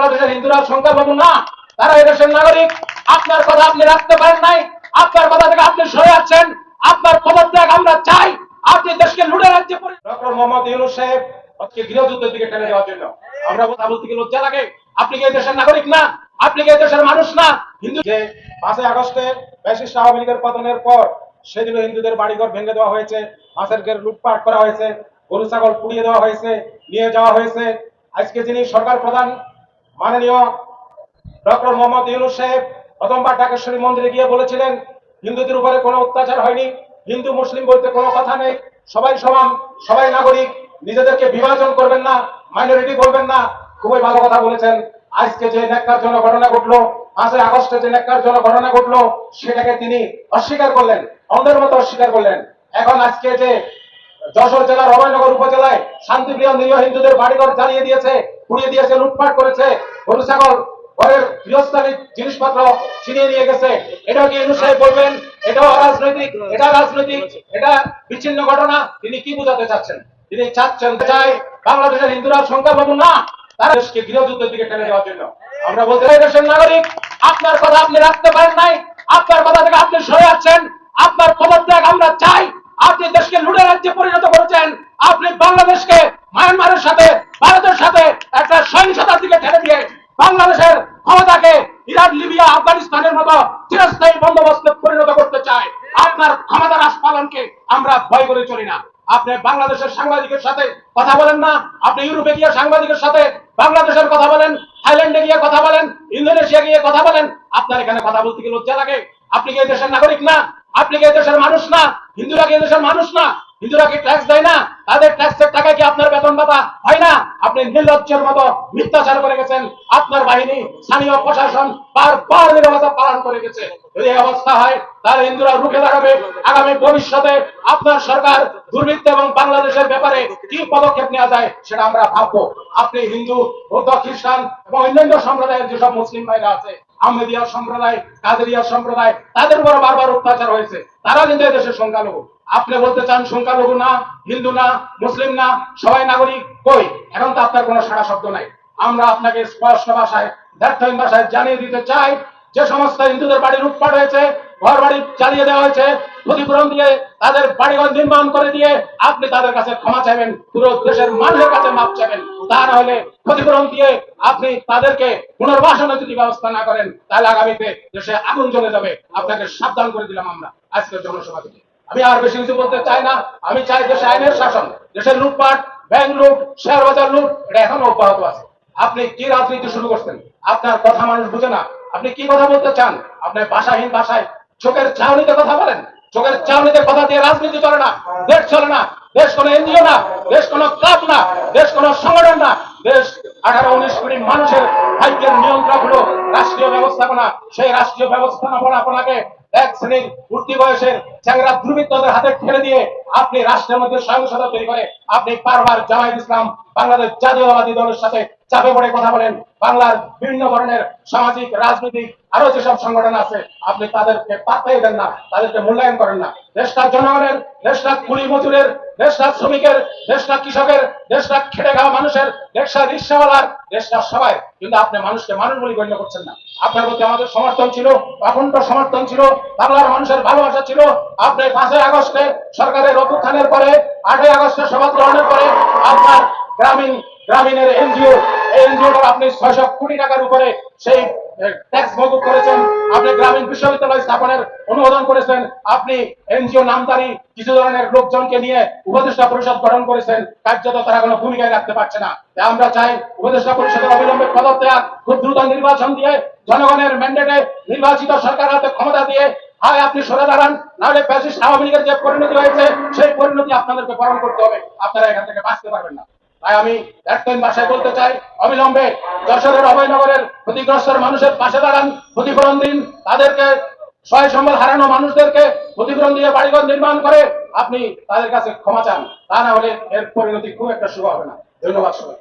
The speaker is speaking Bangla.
বাংলাদেশের হিন্দুরা সংখ্যালঘু না। তারা এই দেশের নাগরিক। আপনার কথা আপনি রাখতে পারেন নাই। আপনার কথা থেকে আপনি সরে আছেন আপনার পদত্যাগ আমরা চাই আপনি দেশকে লুটে রাজ্যে ডক্টর মোহাম্মদ ইউনুস সাহেব, আজকে গৃহযুদ্ধের দিকে টেনে দেওয়ার জন্য। আমরা কথা বলতে গিয়ে লজ্জা লাগে। আপনি কি দেশের নাগরিক না? আপনি কি দেশের মানুষ না? হিন্দু যে পাঁচই আগস্টে ব্যাসিস্ট আওয়ামী লীগের পতনের পর সেদিন হিন্দুদের বাড়িঘর ভেঙে দেওয়া হয়েছে। মাছের ঘের লুটপাট করা হয়েছে। গরু, ছাগল পুড়িয়ে দেওয়া হয়েছে, নিয়ে যাওয়া হয়েছে। আজকে যিনি সরকার প্রধান মাননীয় ডক্টর মোহাম্মদ ইউনুস সাহেব প্রথমবার ঢাকেশ্বরী মন্দিরে গিয়ে বলেছিলেন, হিন্দুদের উপরে কোনো অত্যাচার হয়নি, হিন্দু, মুসলিম বলতে কোনো কথা নেই, সবাই সমান, সবাই নাগরিক, নিজেদেরকে বিভাজন করবেন না মাইনরিটি বলবেন না, খুবই ভালো কথা বলেছেন। আজকে যে ন্যাক্কার জন্য ঘটনা ঘটলো, পাঁচই আগস্টে যে ন্যাক্কার জন্য ঘটনা ঘটলো, সেটাকে তিনি অস্বীকার করলেন, অন্ধের মতো অস্বীকার করলেন। এখন আজকে যে যশোর জেলার অভয়নগর উপজেলায় শান্তিপ্রিয় নিরীহ হিন্দুদের বাড়িঘর জ্বালিয়ে দিয়েছে পুড়িয়ে দিয়েছে লুটপাট করেছে। গরু, ছাগল, ঘরের গৃহস্থালী জিনিসপত্র ছিনিয়ে নিয়ে গেছে। এটা কি সাহেব বলবেন? এটাও অরাজনৈতিক, এটা রাজনৈতিক, এটা বিচ্ছিন্ন ঘটনা। তিনি কি বোঝাতে চাচ্ছেন? তিনি চাচ্ছেন চাই বাংলাদেশের হিন্দুরা সংখ্যালঘু না, তারা দেশকে গৃহযুদ্ধের দিকে টেনে দেওয়ার জন্য। আমরা বলতে চাই, দেশের নাগরিক, আপনার কথা আপনি রাখতে পারেন নাই আপনার কথা থেকে আপনি সরে আছেন আপনার পদত্যাগ আমরা চাই আপনি দেশকে লুটে রাজ্যে পরিণত করেছেন আপনি বাংলাদেশকে মায়ানমারের সাথে ভারতের সাথে একটা সহিংসতার দিকে ঠেলে দিয়ে বাংলাদেশের ক্ষমতাকে ইরান, লিবিয়া, আফগানিস্তানের মতো চিরস্থায়ী বন্দোবস্তে পরিণত করতে চায়, আপনার ক্ষমতার আস্ফালনকে আমরা ভয় করে চলি না। আপনি বাংলাদেশের সাংবাদিকের সাথে কথা বলেন না, আপনি ইউরোপে গিয়ে সাংবাদিকের সাথে বাংলাদেশের কথা বলেন, থাইল্যান্ডে গিয়ে কথা বলেন, ইন্দোনেশিয়া গিয়ে কথা বলেন, আপনার এখানে কথা বলতে গিয়ে লজ্জা লাগে? আপনি কি দেশের নাগরিক না? আপনি কি দেশের মানুষ না? হিন্দুরা কি দেশের মানুষ না? হিন্দুরা কি ট্যাক্স দেয় না? তাদের ট্যাক্সের টাকা কি আপনার বেতন না আপনি নির্লজ্জের মতো মিথ্যাচার করে গেছেন। আপনার বাহিনী, স্থানীয় প্রশাসন বারবার নিরবতা পালন করে গেছে। যদি অবস্থা হয়, তাহলে হিন্দুরা রুখে দাঁড়াবে। আগামী ভবিষ্যতে আপনার সরকার দুর্বৃত্ত এবং বাংলাদেশের ব্যাপারে কি পদক্ষেপ নেওয়া যায় সেটা আমরা ভাববো। আপনি হিন্দু, বৌদ্ধ, খ্রিস্টান এবং অন্যান্য সম্প্রদায়ের যেসব মুসলিম ভাইরা আছে আহমেদিয়া সম্প্রদায় কাদেরিয়া সম্প্রদায়, তাদের উপর বারবার অত্যাচার হয়েছে, তারা কিন্তু এদেশের সংখ্যালঘু। আপনি বলতে চান সংখ্যালঘু না, হিন্দু না, মুসলিম না, সবাই নাগরিক, কই? এখন তো আপনার কোনো সারা শব্দ নাই। আমরা আপনাকে স্পষ্ট ভাষায়, ব্যর্থহীন ভাষায় জানিয়ে দিতে চাই, যে সমস্ত হিন্দুদের বাড়ি লুটপাট হয়েছে, ঘর বাড়ি চালিয়ে দেওয়া হয়েছে, ক্ষতিপূরণ দিয়ে তাদের বাড়িঘর নির্মাণ করে দিয়ে আপনি তাদের কাছে ক্ষমা চাইবেন, পুরো দেশের মানুষের কাছে মাপ চাইবেন। তা না হলে ক্ষতিপূরণ দিয়ে আপনি তাদেরকে পুনর্বাসনের যদি ব্যবস্থা না করেন, তাহলে আগামীতে দেশে আগুন জ্বলে যাবে। আপনাকে সাবধান করে দিলাম আমরা আজকের জনসভা থেকে। আমি আর বেশি কিছু বলতে চাই না। আমি চাই দেশে আইনের শাসন, দেশের লুটপাট, ব্যাংক লুট, শেয়ার বাজার লুট, এটা এখনও অব্যাহত আছে। আপনি কি রাজনীতি শুরু করছেন? আপনার কথা মানুষ বুঝে না। আপনি কি কথা বলতে চান? আপনার ভাষাহীন ভাষায় চোখের চাউনিতে কথা বলেন। চোখের চাউনিতে কথা দিয়ে রাজনীতি চলে না, দেশ চলে না। দেশ কোনো এনজিও না, দেশ কোনো ক্লাব না, দেশ কোনো সংগঠন না, দেশ আঠারো উনিশ কোটি মানুষের ভাগ্যের নিয়ন্ত্রক হলো রাষ্ট্রীয় ব্যবস্থাপনা। সেই রাষ্ট্রীয় ব্যবস্থাপনা আপনাকে এক শ্রেণির উঠতি বয়সের চ্যাংরা দুর্বৃত্তদের হাতে ঠেলে দিয়ে আপনি রাষ্ট্রের মধ্যে সহিংসতা তৈরি করে, আপনি বারবার জামায়াত ইসলাম, বাংলাদেশ জাতীয়তাবাদী দলের সাথে চাপে পড়ে কথা বলেন, বাংলার বিভিন্ন ধরনের সামাজিক, রাজনৈতিক আরও যেসব সংগঠন আছে, আপনি তাদেরকে পাত্তাই দেন না, তাদেরকে মূল্যায়ন করেন না। দেশটা জনগণের, দেশটা কুলি মজুরের, দেশটা শ্রমিকের, দেশটা কৃষকের, দেশটা খেটে খাওয়া মানুষের দেশটা রিক্সাওয়ালার দেশটা সবাই, কিন্তু আপনি মানুষকে মানুষ বলে গণ্য করছেন না। আপনার প্রতি আমাদের সমর্থন ছিল, অখণ্ড সমর্থন ছিল, বাংলার মানুষের ভালোবাসা ছিল। আপনি পাঁচই আগস্টে সরকারের অভ্যুত্থানের পরে, আটই আগস্টে শপথ গ্রহণের পরে আপনার গ্রামীণ, গ্রামীণের এনজিও, এই এনজিওটা আপনি ছয়শো কোটি টাকার উপরে সেই ট্যাক্স মকুব করেছেন। আপনি গ্রামীণ বিশ্ববিদ্যালয় স্থাপনের অনুমোদন করেছেন। আপনি এনজিও নামদারি কিছু ধরনের লোকজনকে নিয়ে উপদেষ্টা পরিষদ গঠন করেছেন। কার্যত তারা কোনো ভূমিকায় রাখতে পারছে না। আমরা চাই উপদেষ্টা পরিষদের অবিলম্বে পদত্যাগ, খুব দ্রুত নির্বাচন দিয়ে জনগণের ম্যান্ডেটে নির্বাচিত সরকার হাতে ক্ষমতা দিয়ে আপনি সরে দাঁড়ান। নাহলে আওয়ামী লীগের যে পরিণতি হয়েছে, সেই পরিণতি আপনাদেরকে বরণ করতে হবে। আপনারা এখান থেকে বাঁচতে পারবেন না। তাই আমি একদিন ভাষায় বলতে চাই, অবিলম্বে যশোরের অভয়নগরের ক্ষতিগ্রস্ত মানুষের পাশে দাঁড়ান, ক্ষতিপূরণ দিন, তাদেরকে সহায় সম্বল হারানো মানুষদেরকে ক্ষতিপূরণ দিয়ে বাড়িঘর নির্মাণ করে আপনি তাদের কাছে ক্ষমা চান। তা না হলে এর পরিণতি খুব একটা শুভ হবে না। ধন্যবাদ সবাই